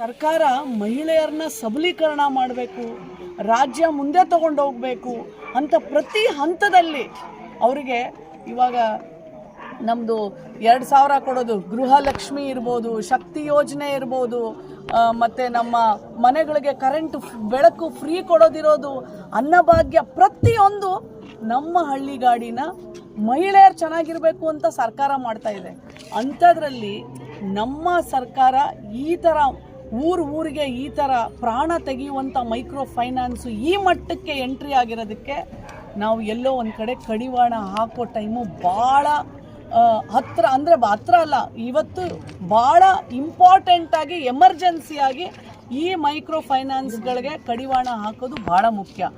ಸರ್ಕಾರ ಮಹಿಳೆಯರನ್ನ ಸಬಲೀಕರಣ ಮಾಡಬೇಕು, ರಾಜ್ಯ ಮುಂದೆ ತಗೊಂಡು ಹೋಗಬೇಕು ಅಂತ ಪ್ರತಿ ಹಂತದಲ್ಲಿ ಅವರಿಗೆ ಇವಾಗ ನಮ್ಮದು ಎರಡು ಸಾವಿರ ಕೊಡೋದು ಗೃಹಲಕ್ಷ್ಮಿ ಇರ್ಬೋದು, ಶಕ್ತಿ ಯೋಜನೆ ಇರ್ಬೋದು ಮತ್ತು ಮತ್ತೆ ನಮ್ಮ ಮನೆಗಳಿಗೆ ಕರೆಂಟ್ ಬೆಳಕು ಫ್ರೀ ಕೊಡೋದಿರೋದು, ಅನ್ನಭಾಗ್ಯ ಪ್ರತಿಯೊಂದು ನಮ್ಮ ಹಳ್ಳಿ ಗಾಡಿನ ಮಹಿಳೆಯರು ಚೆನ್ನಾಗಿರಬೇಕು ಅಂತ ಸರ್ಕಾರ ಮಾಡ್ತಾ ಇದೆ. ಅಂಥದ್ರಲ್ಲಿ ನಮ್ಮ ಸರ್ಕಾರ ಈ ಥರ ಊರು ಊರಿಗೆ ಈ ಥರ ಪ್ರಾಣ ತೆಗೆಯುವಂಥ ಮೈಕ್ರೋ ಫೈನಾನ್ಸು ಈ ಮಟ್ಟಕ್ಕೆ ಎಂಟ್ರಿ ಆಗಿರೋದಕ್ಕೆ ನಾವು ಎಲ್ಲೋ ಒಂದು ಕಡೆ ಕಡಿವಾಣ ಹಾಕೋ ಟೈಮು ಭಾಳ ಹತ್ರ ಅಂದರೆ ಹತ್ರ ಅಲ್ಲ, ಇವತ್ತು ಭಾಳ ಇಂಪಾರ್ಟೆಂಟಾಗಿ ಎಮರ್ಜೆನ್ಸಿಯಾಗಿ ಈ ಮೈಕ್ರೋ ಫೈನಾನ್ಸ್ಗಳಿಗೆ ಕಡಿವಾಣ ಹಾಕೋದು ಭಾಳ ಮುಖ್ಯ.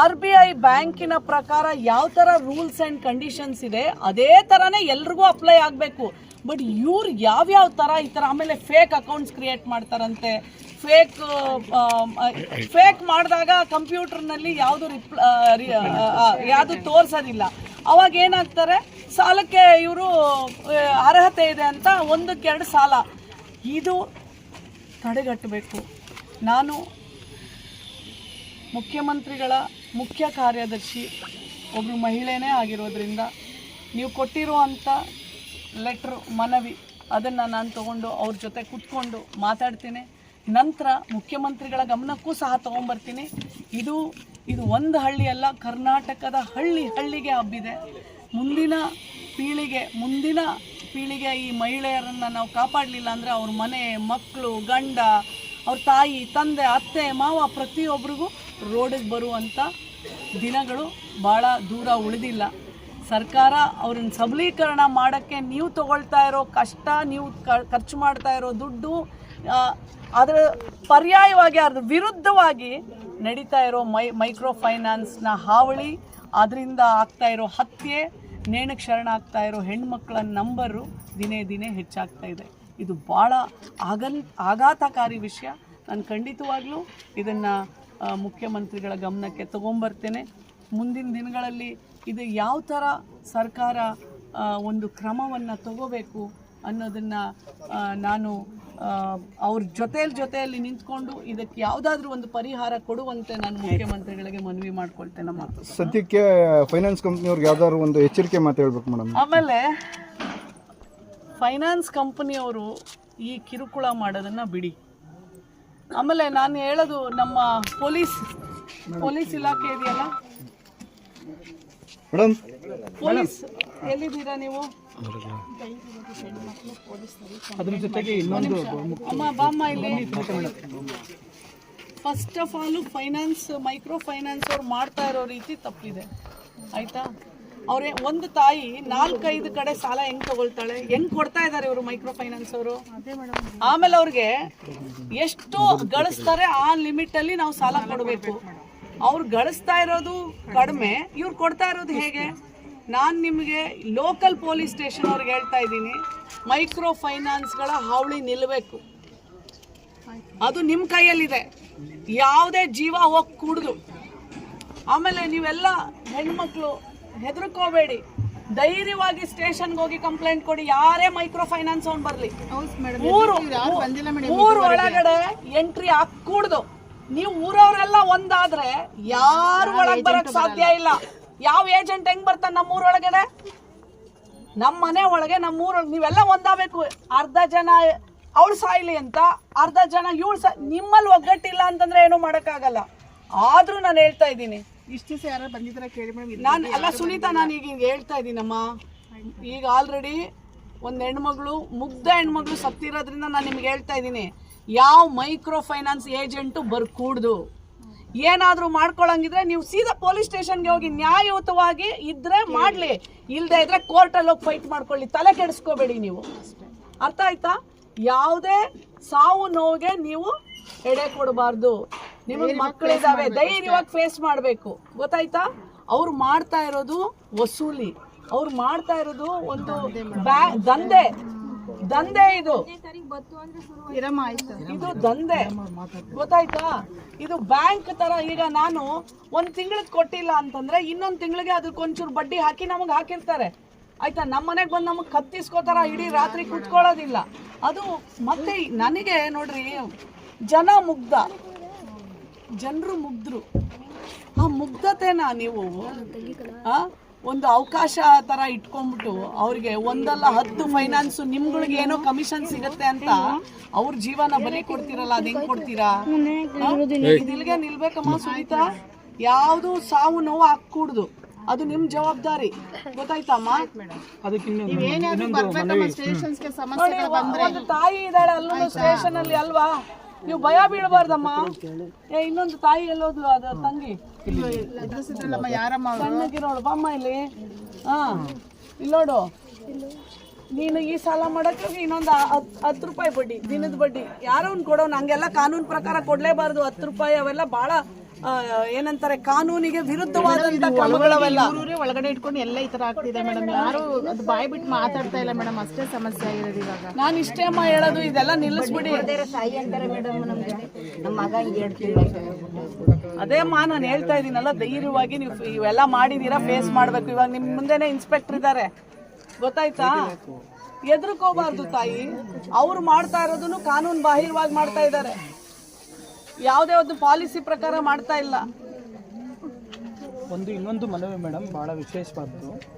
ಆರ್ ಬಿ ಐ ಬ್ಯಾಂಕಿನ ಪ್ರಕಾರ ಯಾವ ಥರ ರೂಲ್ಸ್ ಆ್ಯಂಡ್ ಕಂಡೀಷನ್ಸ್ ಇದೆ, ಅದೇ ಥರನೇ ಎಲ್ರಿಗೂ ಅಪ್ಲೈ ಆಗಬೇಕು. ಬಟ್ ಇವ್ರು ಯಾವ್ಯಾವ ಥರ ಈ ಥರ ಆಮೇಲೆ ಫೇಕ್ ಅಕೌಂಟ್ಸ್ ಕ್ರಿಯೇಟ್ ಮಾಡ್ತಾರಂತೆ? ಫೇಕ್ ಫೇಕ್ ಮಾಡಿದಾಗ ಕಂಪ್ಯೂಟರ್ನಲ್ಲಿ ಯಾವುದು ರಿಪ್ಲ ಯಾವುದು ತೋರಿಸೋದಿಲ್ಲ. ಅವಾಗ ಏನಾಗ್ತಾರೆ? ಸಾಲಕ್ಕೆ ಇವರು ಅರ್ಹತೆ ಇದೆ ಅಂತ ಒಂದಕ್ಕೆ ಎರಡು ಸಾಲ. ಇದು ತಡೆಗಟ್ಟಬೇಕು. ನಾನು ಮುಖ್ಯಮಂತ್ರಿಗಳ ಮುಖ್ಯ ಕಾರ್ಯದರ್ಶಿ ಒಬ್ಬರು ಮಹಿಳೆನೇ ಆಗಿರೋದ್ರಿಂದ, ನೀವು ಕೊಟ್ಟಿರುವಂಥ ಲೆಟ್ರ್, ಮನವಿ, ಅದನ್ನು ನಾನು ತಗೊಂಡು ಅವ್ರ ಜೊತೆ ಕೂತ್ಕೊಂಡು ಮಾತಾಡ್ತೀನಿ. ನಂತರ ಮುಖ್ಯಮಂತ್ರಿಗಳ ಗಮನಕ್ಕೂ ಸಹ ತೊಗೊಂಬರ್ತೀನಿ. ಇದು ಇದು ಒಂದು ಹಳ್ಳಿಯಲ್ಲ ಕರ್ನಾಟಕದ ಹಳ್ಳಿ ಹಳ್ಳಿಗೆ ಹಬ್ಬಿದೆ. ಮುಂದಿನ ಪೀಳಿಗೆ ಮುಂದಿನ ಪೀಳಿಗೆ ಈ ಮಹಿಳೆಯರನ್ನು ನಾವು ಕಾಪಾಡಲಿಲ್ಲ ಅಂದರೆ ಅವ್ರ ಮನೆ ಮಕ್ಕಳು ಗಂಡ, ಅವ್ರ ತಾಯಿ, ತಂದೆ, ಅತ್ತೆ, ಮಾವ ಪ್ರತಿಯೊಬ್ಬರಿಗೂ ರೋಡಿಗೆ ಬರುವಂಥ ದಿನಗಳು ಭಾಳ ದೂರ ಉಳಿದಿಲ್ಲ. ಸರ್ಕಾರ ಅವ್ರನ್ನ ಸಬಲೀಕರಣ ಮಾಡೋಕ್ಕೆ ನೀವು ತಗೊಳ್ತಾ ಇರೋ ಕಷ್ಟ, ನೀವು ಖರ್ಚು ಮಾಡ್ತಾ ಇರೋ ದುಡ್ಡು ಅದರ ಪರ್ಯಾಯವಾಗಿ, ಅದ್ರ ವಿರುದ್ಧವಾಗಿ ನಡೀತಾ ಇರೋ ಮೈ ಮೈಕ್ರೋ ಫೈನಾನ್ಸ್ನ ಹಾವಳಿ ಅದರಿಂದ ಆಗ್ತಾ ಇರೋ ಹತ್ಯೆ ನೇಣಕ್ಕೆ ಶರಣ ಆಗ್ತಾ ಇರೋ ಹೆಣ್ಮಕ್ಳ ನಂಬರು ದಿನೇ ದಿನೇ ಹೆಚ್ಚಾಗ್ತಾ ಇದೆ. ಇದು ಭಾಳ ಆಗನ್, ಆಘಾತಕಾರಿ ವಿಷಯ. ನಾನು ಖಂಡಿತವಾಗ್ಲೂ ಇದನ್ನು ಮುಖ್ಯಮಂತ್ರಿಗಳ ಗಮನಕ್ಕೆ ತಗೊಂಬರ್ತೇನೆ. ಮುಂದಿನ ದಿನಗಳಲ್ಲಿ ಇದು ಯಾವ ಥರ ಸರ್ಕಾರ ಒಂದು ಕ್ರಮವನ್ನು ತಗೋಬೇಕು ಅನ್ನೋದನ್ನು ನಾನು ಅವ್ರ ಜೊತೆಯಲ್ಲಿ ಜೊತೆಯಲ್ಲಿ ನಿಂತ್ಕೊಂಡು ಇದಕ್ಕೆ ಯಾವುದಾದ್ರೂ ಒಂದು ಪರಿಹಾರ ಕೊಡುವಂತೆ ನಾನು ಮುಖ್ಯಮಂತ್ರಿಗಳಿಗೆ ಮನವಿ ಮಾಡ್ಕೊಳ್ತೇನಮ್ಮ ಸದ್ಯಕ್ಕೆ ಫೈನಾನ್ಸ್ ಕಂಪ್ನಿಯವ್ರಿಗೆ ಯಾವ್ದಾದ್ರು ಒಂದು ಎಚ್ಚರಿಕೆ ಮಾತು ಹೇಳ್ಬೇಕು ಮೇಡಮ್ ಆಮೇಲೆ ಫೈನಾನ್ಸ್ ಕಂಪನಿಯವರು ಈ ಕಿರುಕುಳ ಮಾಡೋದನ್ನು ಬಿಡಿ. ಆಮೇಲೆ ನಾನು ಹೇಳೋದು ನಮ್ಮ ಪೊಲೀಸ್ ಪೊಲೀಸ್ ಇಲಾಖೆ ಇದೆಯಲ್ಲ? ಮೇಡಮ್. ಪೊಲೀಸ್ ಎಲ್ಲಿದ್ದೀರಾ ನೀವು? ಅದ್ರ ಜೊತೆಗೆ ಇನ್ನೊಂದು ಅಮ್ಮ ಬಾಮ್ಮ ಇಲ್ಲಿ. First of all finance micro finance ಅವ್ರು ಮಾಡ್ತಾ ಇರೋ ರೀತಿ ತಪ್ಪಿದೆ. ಆಯ್ತಾ? ಅವ್ರೆ ಒಂದು ತಾಯಿ ನಾಲ್ಕೈದು ಕಡೆ ಸಾಲ ಹೆಂಗ್ ತಗೊಳ್ತಾಳೆ? ಹೆಂಗ್ ಕೊಡ್ತಾ ಇದ್ದಾರೆ ಇವರು ಮೈಕ್ರೋ ಫೈನಾನ್ಸ್ ಅವರು ಆಮೇಲೆ ಅವ್ರಿಗೆ ಎಷ್ಟು ಗಳಿಸ್ತಾರೆ ಆ ಲಿಮಿಟ್ ಅಲ್ಲಿ ನಾವು ಸಾಲ ಕೊಡಬೇಕು. ಅವ್ರು ಗಳಿಸ್ತಾ ಇರೋದು ಕಡಿಮೆ. ಇವ್ರು ಕೊಡ್ತಾ ಇರೋದು ಹೇಗೆ? ನಾನು ನಿಮಗೆ ಲೋಕಲ್ ಪೊಲೀಸ್ ಸ್ಟೇಷನ್ ಅವ್ರಿಗೆ ಹೇಳ್ತಾ ಇದ್ದೀನಿ ಮೈಕ್ರೋ ಫೈನಾನ್ಸ್ಗಳ ಹಾವಳಿ ನಿಲ್ಲಬೇಕು ಅದು ನಿಮ್ಮ ಕೈಯಲ್ಲಿದೆ. ಯಾವುದೇ ಜೀವ ಹೋಗಿ ಕುಡ್ದು. ಆಮೇಲೆ ನೀವೆಲ್ಲ ಹೆಣ್ಮಕ್ಳು ಹೆದರ್ಕೋಬೇಡಿ. ಧೈರ್ಯವಾಗಿ ಸ್ಟೇಷನ್ಗೆ ಹೋಗಿ ಕಂಪ್ಲೇಂಟ್ ಕೊಡಿ. ಯಾರೇ ಮೈಕ್ರೋ ಫೈನಾನ್ಸ್ ಅವ್ನು ಬರಲಿ. ಮೂರು ಮೂರು ಒಳಗಡೆ ಎಂಟ್ರಿ ಹಾಕೂಡ್ದು ನೀವು ಊರವರೆಲ್ಲ ಒಂದಾದ್ರೆ ಯಾರು ಒಳಗ್ ಬರಕ್ ಸಾಧ್ಯ ಇಲ್ಲ. ಯಾವ ಏಜೆಂಟ್ ಹೆಂಗ್ ಬರ್ತಾನೆ ನಮ್ಮ ಊರೊಳಗಡೆ ನಮ್ಮ ಮನೆ ಒಳಗೆ ನಮ್ಮ ಊರೊಳಗೆ ನೀವೆಲ್ಲ ಒಂದಾಗಬೇಕು. ಅರ್ಧ ಜನ ಅವಳು ಸಾಯ್ಲಿ ಅಂತ ಅರ್ಧ ಜನ ಇವಳು ಸಾ ನಿಮ್ಮಲ್ಲಿ ಒಗ್ಗಟ್ಟಿಲ್ಲ ಅಂತಂದ್ರೆ ಏನು ಮಾಡೋಕ್ಕಾಗಲ್ಲ. ಆದ್ರೂ ನಾನು ಹೇಳ್ತಾ ಇದ್ದೀನಿ. ಇಷ್ಟು ದಿವಸ ಯಾರು ಬಂದಿದ್ರೆ ಕೇಳಿ ಮೇಡಮ್? ನಾನು ಅಲ್ಲ ಸುನೀತಾ ನಾನು ಈಗ ಹಿಂಗೆ ಹೇಳ್ತಾ ಇದ್ದೀನಮ್ಮ. ಈಗ ಆಲ್ರೆಡಿ ಒಂದು ಹೆಣ್ಮಗಳು ಮುಗ್ಧ ಹೆಣ್ಮಗಳು ಸತ್ತಿರೋದ್ರಿಂದ ನಾನು ನಿಮ್ಗೆ ಹೇಳ್ತಾ ಇದ್ದೀನಿ. ಯಾವ ಮೈಕ್ರೋ ಫೈನಾನ್ಸ್ ಏಜೆಂಟು ಬರ್ಕೂಡ್ದು? ಏನಾದರೂ ಮಾಡ್ಕೊಳಂಗಿದ್ರೆ ನೀವು ಸೀದಾ ಪೊಲೀಸ್ ಸ್ಟೇಷನ್ಗೆ ಹೋಗಿ ನ್ಯಾಯಯುತವಾಗಿ ಇದ್ರೆ ಮಾಡಲಿ. ಇಲ್ಲದೆ ಇದ್ರೆ ಕೋರ್ಟಲ್ಲಿ ಹೋಗಿ ಫೈಟ್ ಮಾಡ್ಕೊಳ್ಳಿ. ತಲೆ ಕೆಡಿಸ್ಕೋಬೇಡಿ ನೀವು. ಅರ್ಥ ಆಯ್ತಾ? ಯಾವುದೇ ಸಾವು ನೋವಿಗೆ ನೀವು ಎಡೆ ಕೊಡಬಾರ್ದು. ನಿಮಗೆ ಮಕ್ಕಳಿದಾವೆ ಧೈರ್ಯವಾಗಿ ಫೇಸ್ ಮಾಡಬೇಕು. ಗೊತ್ತಾಯ್ತಾ? ಅವ್ರು ಮಾಡ್ತಾ ಇರೋದು ವಸೂಲಿ. ಅವ್ರು ಮಾಡ್ತಾ ಇರೋದು ಒಂದು ಬ್ಯಾ- ದಂಧೆ. ದಂಧೆ ಇದು. ಇದು ದಂಧೆ. ಗೊತ್ತಾಯ್ತಾ? ಇದು ಬ್ಯಾಂಕ್ ತರ ಈಗ ನಾನು ಒಂದ್ ತಿಂಗಳಿಗೆ ಕೊಟ್ಟಿಲ್ಲ ಅಂತಂದ್ರೆ ಇನ್ನೊಂದ್ ತಿಂಗಳಿಗೆ ಅದಕ್ಕೆ ಒಂಚೂರು ಬಡ್ಡಿ ಹಾಕಿ ನಮಗೆ ಹಾಕಿರ್ತಾರೆ. ಆಯ್ತಾ? ನಮ್ಮ ಮನೆಗೆ ಬಂದು ನಮಗೆ ಕತ್ತಿಸ್ಕೋತಾರ ಇಡೀ ರಾತ್ರಿ ಕುತ್ಕೊಳ್ಳೋದಿಲ್ಲ. ಅದು ಮತ್ತೆ ನನಗೆ ನೋಡ್ರಿ ಜನ ಮುಗ್ಧ. ಜನರು ಮುಗ್ಧರು ಆ ಮುಗ್ಧತೆನಾ ನೀವು ಆ, ಒಂದು ಅವಕಾಶ ತರ ಇಟ್ಕೊಂಡ್ಬಿಟ್ಟು ಅವ್ರಿಗೆ ಒಂದಲ್ಲ ಹತ್ತು ಫೈನಾನ್ಸು ನಿಮ್ಗಳಿಗೆ ಏನೋ ಕಮಿಷನ್ ಸಿಗತ್ತೆ ಅಂತ ಅವ್ರ ಜೀವನ ಬಲಿ ಕೊಡ್ತೀರಲ್ಲ ಅದ್ ಹೆಂಗ್ ಕೊಡ್ತೀರಾ? ಇಲ್ಲಿಗೆ ನಿಲ್ಬೇಕಮ್ಮ ಸುನೀತಾ. ಯಾವುದು ಸಾವು ನೋವು ಹಾಕೂಡ್ದು ಅದು ನಿಮ್ ಜವಾಬ್ದಾರಿ. ಗೊತ್ತಾಯ್ತಮ್ಮ? ಒಂದು ತಾಯಿ ಇದ್ದಾಳೆ ಅಲ್ಲೂ ಸ್ಟೇಷನ್ ಅಲ್ಲಿ ಅಲ್ವಾ? ನೀವು ಭಯ ಬೀಳಬಾರ್ದಮ್ಮ. ಏ, ಇನ್ನೊಂದು ತಾಯಿ ಎಲ್ಲೋದ್ಲು, ಅದ ತಂಗಿ? ಸಣ್ಣಗಿರೋಳು ಬಾಮ್ಮ ಇಲ್ಲಿ. ಹಾ ಇಲ್ಲೋಡು ನೀನು ಈ ಸಾಲ ಮಾಡಕ್ಕೆ ಇನ್ನೊಂದು ಹತ್ತು ರೂಪಾಯಿ ಬಡ್ಡಿ, ದಿನದ ಬಡ್ಡಿ. ಯಾರೋ ಒಂದು ಕೊಡೋನು, ಹಂಗೆಲ್ಲ ಕಾನೂನು ಪ್ರಕಾರ ಕೊಡ್ಲೇಬಾರ್ದು. ಹತ್ತು ರೂಪಾಯಿ ಅವೆಲ್ಲ ಭಾಳ ಏನಂತಾರೆ ಕಾನೂನಿಗೆ ವಿರುದ್ಧವಾದಂತ ಕ್ರಮಗಳವೆಲ್ಲ ಒಳಗಡೆ ಇಟ್ಕೊಂಡು ಎಲ್ಲ ಈ ತರ ಆಗ್ತಿದೆ ಮೇಡಮ್ ಯಾರು ಅದು ಬಾಯ್ ಬಿಟ್ಟು ಮಾತಾಡ್ತಾ ಇಲ್ಲ ಮೇಡಮ್ ಅಷ್ಟೇ ಸಮಸ್ಯೆ ಆಗಿರೋದು ಇವಾಗ. ನಾನು ಇಷ್ಟೇ ಅಮ್ಮ ಹೇಳೋದು ಇದೆಲ್ಲ ನಿಲ್ಲಿಸ್ಬಿಡಿ. ಅದೇ ಅಮ್ಮ ನಾನು ಹೇಳ್ತಾ ಇದ್ದೀನಲ್ಲ ಧೈರ್ಯವಾಗಿ ನೀವು ಇವೆಲ್ಲ ಮಾಡಿದೀರಾ ಫೇಸ್ ಮಾಡ್ಬೇಕು. ಇವಾಗ ನಿಮ್ ಮುಂದೆನೆ ಇನ್ಸ್ಪೆಕ್ಟರ್ ಇದ್ದಾರೆ. ಗೊತ್ತಾಯ್ತಾ? ಎದ್ರಕೋಬಾರ್ದು ತಾಯಿ. ಅವ್ರು ಮಾಡ್ತಾ ಇರೋದನ್ನು ಕಾನೂನು ಬಾಹಿರವಾಗಿ ಮಾಡ್ತಾ ಇದ್ದಾರೆ. ಯಾವುದೇ ಒಂದು ಪಾಲಿಸಿ ಪ್ರಕಾರ ಮಾಡ್ತಾ ಇಲ್ಲ. ಒಂದು ಇನ್ನೊಂದು ಮನವಿ ಮೇಡಮ್ ಭಾಳ ವಿಶೇಷವಾದ್ದು.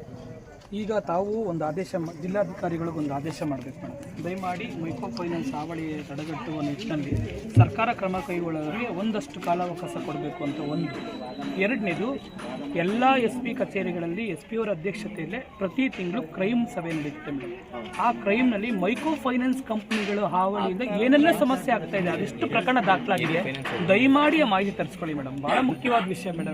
ಈಗ ತಾವು ಒಂದು ಆದೇಶ ಮ- ಜಿಲ್ಲಾಧಿಕಾರಿಗಳಿಗೆ ಒಂದು ಆದೇಶ ಮಾಡಬೇಕು ಮೇಡಮ್ ದಯಮಾಡಿ ಮೈಕ್ರೋ ಫೈನಾನ್ಸ್ ಹಾವಳಿ ತಡೆಗಟ್ಟುವ ನಿಟ್ಟಿನಲ್ಲಿ ಸರ್ಕಾರ ಕ್ರಮ ಕೈಗೊಳ್ಳೋರಿಗೆ ಒಂದಷ್ಟು ಕಾಲಾವಕಾಶ ಕೊಡಬೇಕು ಅಂತ ಒಂದು. ಎರಡನೇದು ಎಲ್ಲ ಎಸ್ ಪಿ ಕಚೇರಿಗಳಲ್ಲಿ ಎಸ್ ಪಿ ಅವರ ಅಧ್ಯಕ್ಷತೆಯಲ್ಲೇ ಪ್ರತಿ ತಿಂಗಳು ಕ್ರೈಮ್ ಸಭೆ ನಡೆಯುತ್ತೆ ಮೇಡಮ್. ಆ ಕ್ರೈಮ್ನಲ್ಲಿ ಮೈಕ್ರೋ ಫೈನಾನ್ಸ್ ಕಂಪ್ನಿಗಳು ಹಾವಳಿಯಿಂದ ಏನೆಲ್ಲ ಸಮಸ್ಯೆ ಆಗ್ತಾ ಇದೆ, ಅದೆಷ್ಟು ಪ್ರಕರಣ ದಾಖಲಾಗಿದೆ, ದಯಮಾಡಿ ಮಾಹಿತಿ ತರಿಸ್ಕೊಳ್ಳಿ ಮೇಡಮ್. ಭಾಳ ಮುಖ್ಯವಾದ ವಿಷಯ ಮೇಡಮ್